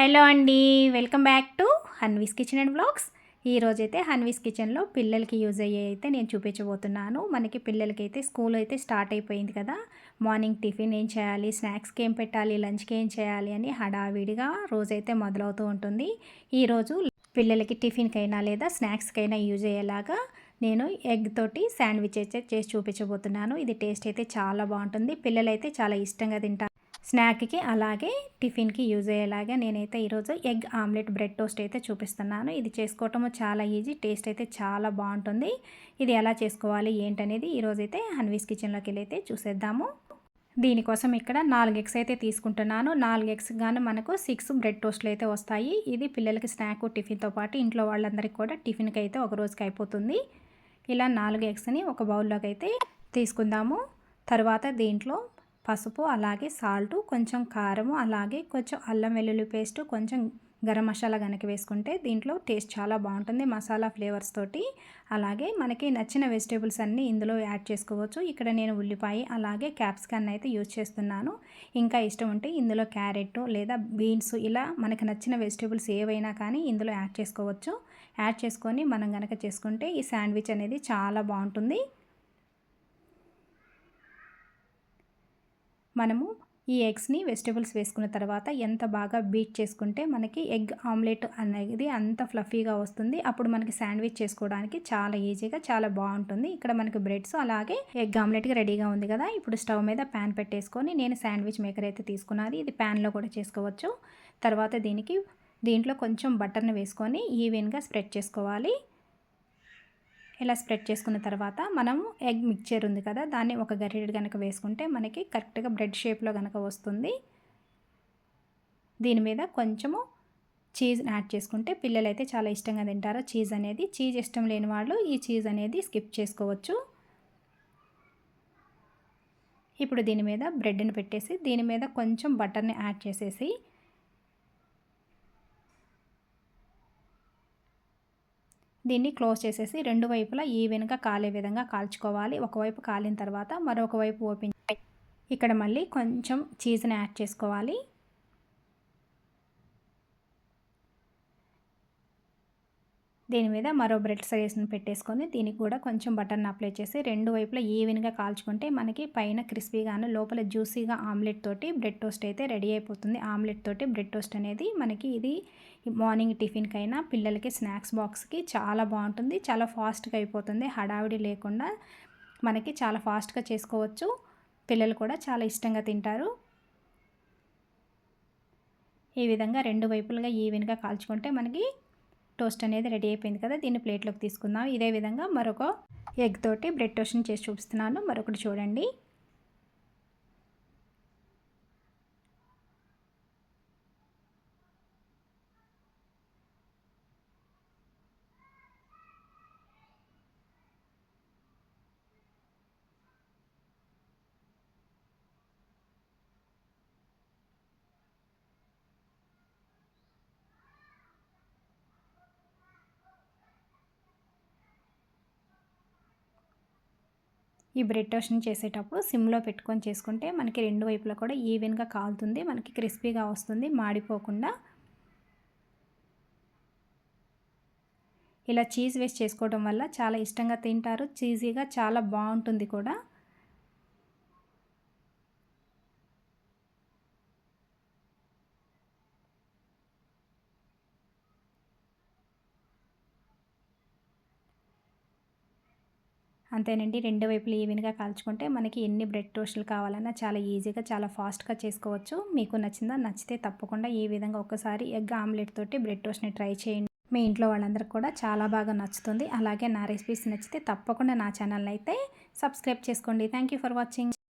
Hello అండి welcome back to Hanvi's kitchen and blogs. ఈరోజైతే హన్వీస్ కిచెన్లో పిల్లలకి యూజ్ అయ్యే అయితే నేను చూపించబోతున్నాను. మనకి పిల్లలకి అయితే స్కూల్ అయితే స్టార్ట్ అయిపోయింది కదా. మార్నింగ్ టిఫిన్ ఏం చేయాలి స్నాక్స్కి ఏం పెట్టాలి లంచ్కి ఏం చేయాలి అని హడావిడిగా రోజైతే మొదలవుతూ ఉంటుంది. ఈరోజు పిల్లలకి టిఫిన్కైనా లేదా స్నాక్స్కైనా యూజ్ అయ్యేలాగా నేను ఎగ్ తోటి శాండ్విచ్ అయితే చేసి చూపించబోతున్నాను. ఇది టేస్ట్ అయితే చాలా బాగుంటుంది. పిల్లలైతే చాలా ఇష్టంగా తింటారు స్నాక్కి అలాగే టిఫిన్కి యూజ్ అయ్యేలాగా నేనైతే ఈరోజు ఎగ్ ఆమ్లెట్ బ్రెడ్ టోస్ట్ అయితే చూపిస్తున్నాను. ఇది చేసుకోవటము చాలా ఈజీ టేస్ట్ అయితే చాలా బాగుంటుంది. ఇది ఎలా చేసుకోవాలి ఏంటనేది ఈరోజైతే హన్వీస్ కిచెన్లోకి వెళ్ళి అయితే చూసేద్దాము. దీనికోసం ఇక్కడ నాలుగు ఎగ్స్ అయితే తీసుకుంటున్నాను. నాలుగు ఎగ్స్ కానీ మనకు సిక్స్ బ్రెడ్ టోస్ట్లు అయితే వస్తాయి. ఇది పిల్లలకి స్నాక్ టిఫిన్తో పాటు ఇంట్లో వాళ్ళందరికీ కూడా టిఫిన్కి అయితే ఒక రోజుకి అయిపోతుంది. ఇలా నాలుగు ఎగ్స్ని ఒక బౌల్లోకి అయితే తీసుకుందాము. తర్వాత దీంట్లో పసుపు అలాగే సాల్టు కొంచెం కారము అలాగే కొంచెం అల్లం వెల్లుల్లి పేస్ట్ కొంచెం గరం మసాలా కనుక వేసుకుంటే దీంట్లో టేస్ట్ చాలా బాగుంటుంది మసాలా ఫ్లేవర్స్ తోటి. అలాగే మనకి నచ్చిన వెజిటేబుల్స్ అన్నీ ఇందులో యాడ్ చేసుకోవచ్చు. ఇక్కడ నేను ఉల్లిపాయ అలాగే క్యాప్సికన్ అయితే యూజ్ చేస్తున్నాను. ఇంకా ఇష్టం ఉంటే ఇందులో క్యారెట్ లేదా బీన్స్ ఇలా మనకి నచ్చిన వెజిటేబుల్స్ ఏవైనా కానీ ఇందులో యాడ్ చేసుకోవచ్చు. యాడ్ చేసుకొని మనం కనుక చేసుకుంటే ఈ శాండ్విచ్ అనేది చాలా బాగుంటుంది. మనము ఈ ఎగ్స్ని వెజిటబుల్స్ వేసుకున్న తర్వాత ఎంత బాగా బీట్ చేసుకుంటే మనకి ఎగ్ ఆమ్లెట్ అనేది అంత ఫ్లఫీగా వస్తుంది. అప్పుడు మనకి శాండ్విచ్ చేసుకోవడానికి చాలా ఈజీగా చాలా బాగుంటుంది. ఇక్కడ మనకి బ్రెడ్స్ అలాగే ఎగ్ ఆమ్లెట్గా రెడీగా ఉంది కదా. ఇప్పుడు స్టవ్ మీద ప్యాన్ పెట్టేసుకొని నేను శాండ్విచ్ మేకర్ అయితే తీసుకున్నది. ఇది ప్యాన్లో కూడా చేసుకోవచ్చు. తర్వాత దీనికి దీంట్లో కొంచెం బటర్ని వేసుకొని ఈవెన్గా స్ప్రెడ్ చేసుకోవాలి. ఇలా స్ప్రెడ్ చేసుకున్న తర్వాత మనము ఎగ్ మిక్చర్ ఉంది కదా దాన్ని ఒక గరిటెడు కనుక వేసుకుంటే మనకి కరెక్ట్గా బ్రెడ్ షేప్లో కనుక వస్తుంది. దీని మీద కొంచెము చీజ్ యాడ్ చేసుకుంటే పిల్లలు అయితే చాలా ఇష్టంగా తింటారు. చీజ్ అనేది చీజ్ ఇష్టం లేని వాళ్ళు ఈ చీజ్ అనేది స్కిప్ చేసుకోవచ్చు. ఇప్పుడు దీని మీద బ్రెడ్ని పెట్టేసి దీని మీద కొంచెం బటర్ని యాడ్ చేసేసి దీన్ని క్లోజ్ చేసేసి రెండు వైపులా ఈవెన్గా కాలే విధంగా కాల్చుకోవాలి. ఒకవైపు కాలిన తర్వాత మరొక వైపు ఓపెన్ ఇక్కడ మళ్ళీ కొంచెం చీజ్ని యాడ్ చేసుకోవాలి. దీని మీద మరో బ్రెడ్ సైజ్ని పెట్టేసుకొని దీనికి కూడా కొంచెం బటర్ని అప్లై చేసి రెండు వైపులా ఈవెన్గా కాల్చుకుంటే మనకి పైన క్రిస్పీగాను లోపల జ్యూసీగా ఆమ్లెట్ తోటి బ్రెడ్ టోస్ట్ అయితే రెడీ అయిపోతుంది. ఆమ్లెట్ తోటి బ్రెడ్ టోస్ట్ అనేది మనకి ఇది మార్నింగ్ టిఫిన్కైనా పిల్లలకి స్నాక్స్ బాక్స్కి చాలా బాగుంటుంది. చాలా ఫాస్ట్గా అయిపోతుంది. హడావిడి లేకుండా మనకి చాలా ఫాస్ట్గా చేసుకోవచ్చు. పిల్లలు కూడా చాలా ఇష్టంగా తింటారు. ఈ విధంగా రెండు వైపులుగా ఈవెన్గా కాల్చుకుంటే మనకి టోస్ట్ అనేది రెడీ అయిపోయింది కదా దీన్ని ప్లేట్లోకి తీసుకుందాం. ఇదే విధంగా మరొక ఎగ్ తోటి బ్రెడ్ టోస్ట్ని చేసి చూపిస్తున్నాను. మరొకటి చూడండి. ఈ బ్రెడ్ టోస్ట్ని చేసేటప్పుడు సిమ్లో పెట్టుకొని చేసుకుంటే మనకి రెండు వైపులా కూడా ఈవెన్గా కాలుతుంది మనకి క్రిస్పీగా వస్తుంది మాడిపోకుండా. ఇలా చీజ్ వేస్ట్ చేసుకోవడం వల్ల చాలా ఇష్టంగా తింటారు చీజీగా చాలా బాగుంటుంది కూడా. అంతేనండి. రెండు వైపులు ఈవెన్గా కాల్చుకుంటే మనకి ఎన్ని బ్రెడ్ టోస్టులు కావాలన్నా చాలా ఈజీగా చాలా ఫాస్ట్గా చేసుకోవచ్చు. మీకు నచ్చిందా? నచ్చితే తప్పకుండా ఈ విధంగా ఒకసారి ఎగ్ ఆమ్లెట్ తోటి బ్రెడ్ టోస్ట్ని ట్రై చేయండి. మీ ఇంట్లో వాళ్ళందరికీ కూడా చాలా బాగా నచ్చుతుంది. అలాగే నా రెసిపీస్ నచ్చితే తప్పకుండా నా ఛానల్ అయితే సబ్స్క్రైబ్ చేసుకోండి. Thank for watching.